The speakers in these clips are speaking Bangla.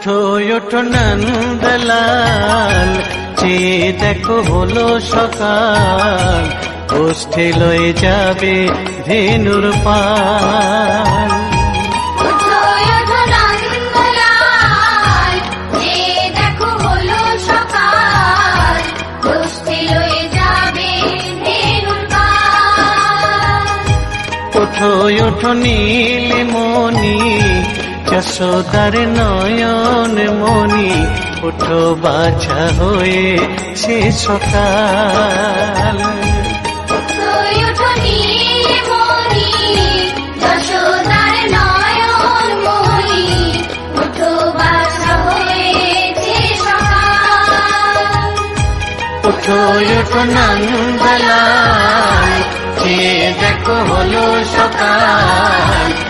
ওঠো নন্দলাল চেয়ে পাল। ওঠো নন্দলাল যে দেখো হলো সকাল গোষ্ঠী লয়ে যাবে ধেনুর পাল। ওঠো ওঠো নীল মনি যশোদার নয়ন মনি ওঠো বাছা হয়ে সে সকাল। ওঠো নন্দলাল যে দেখো হলো সকাল।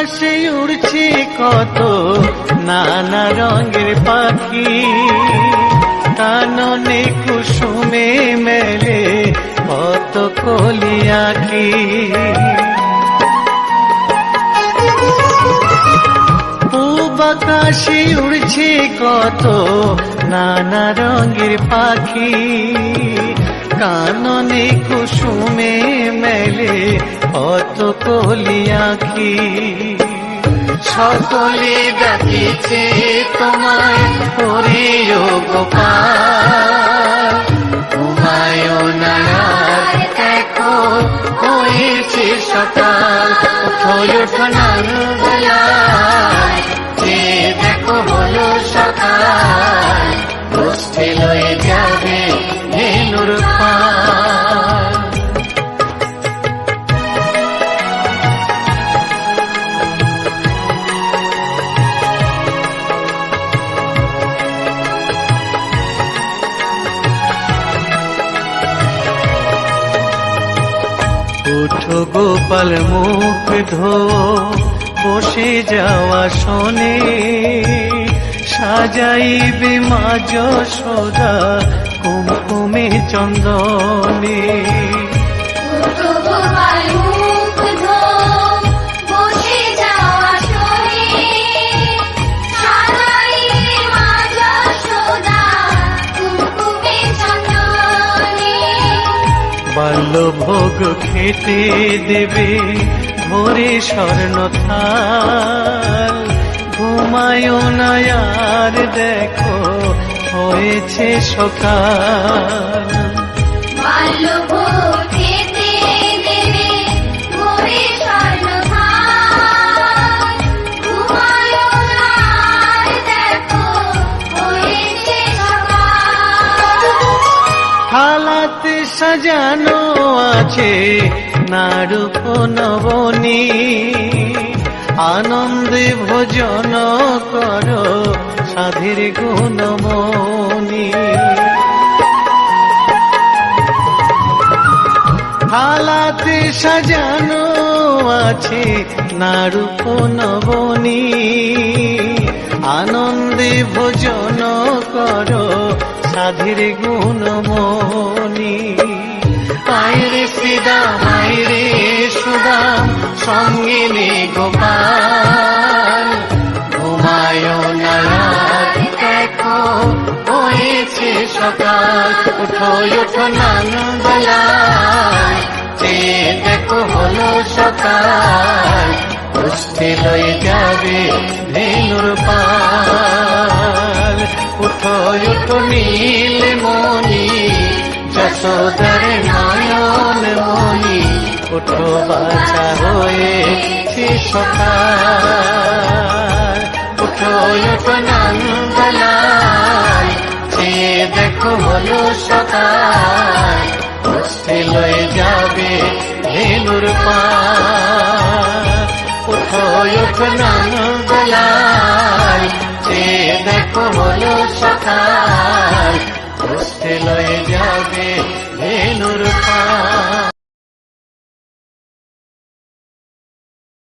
আকাশে উড়ছে কত নানা রঙের পাখি। কাননে কুসুমে মেলে কত কলি আঁকি পূব আকাশে উড়ছে কত নানা রঙের পাখি। কাননে কুসুমে মেলে কত কলি আঁখি। সকলে ডাকিছে তোমায় হরিও গোপাল তোমায় নায়ার দেখো, হয়েছে সকাল। ওঠো নন্দলাল যে দেখো হলো সকাল। গোষ্ঠী লয়ে যাবে ধেনুর গোপাল মুখ ধো বসে যাওয়া শোনে। সাজাইবে মা সদা কুমকুমে চন্দনে। গোপাল বাল্য ভোগ খেতে দেবে ভোরে স্বর্ণ থাল। ঘুমায় না আর দেখো হয়েছে সকাল। থালাতে সাজানো আছে নারূপ নবনী আনন্দে ভোজন করো সাধের গুণমণি। থালাতে সাজানো আছে নারূপ নবনী আনন্দে ভোজন করো সাধের গুণমণি আয়রে শ্রীদাম আয়রে সুদাম সঙ্গে নে গোপাল। ঘুমায় দেখো, হয়েছে সকাল। উঠো নন্দলাল যে দেখো হলো সকাল গোষ্ঠী লয়ে যাবে ধেনুর পাল উঠো উঠো নীল মনি যশোদার নয়ন মনি উঠো বাছা হয়ে সকাল। উঠো উঠো নন্দলাল যে দেখো হলো সকাল। গোষ্ঠী লয়ে যাবে ধেনুর পাল উঠো উঠো নন্দলাল উঠে দেখো হলো সকাল। লয়ে যাবে ভেনুর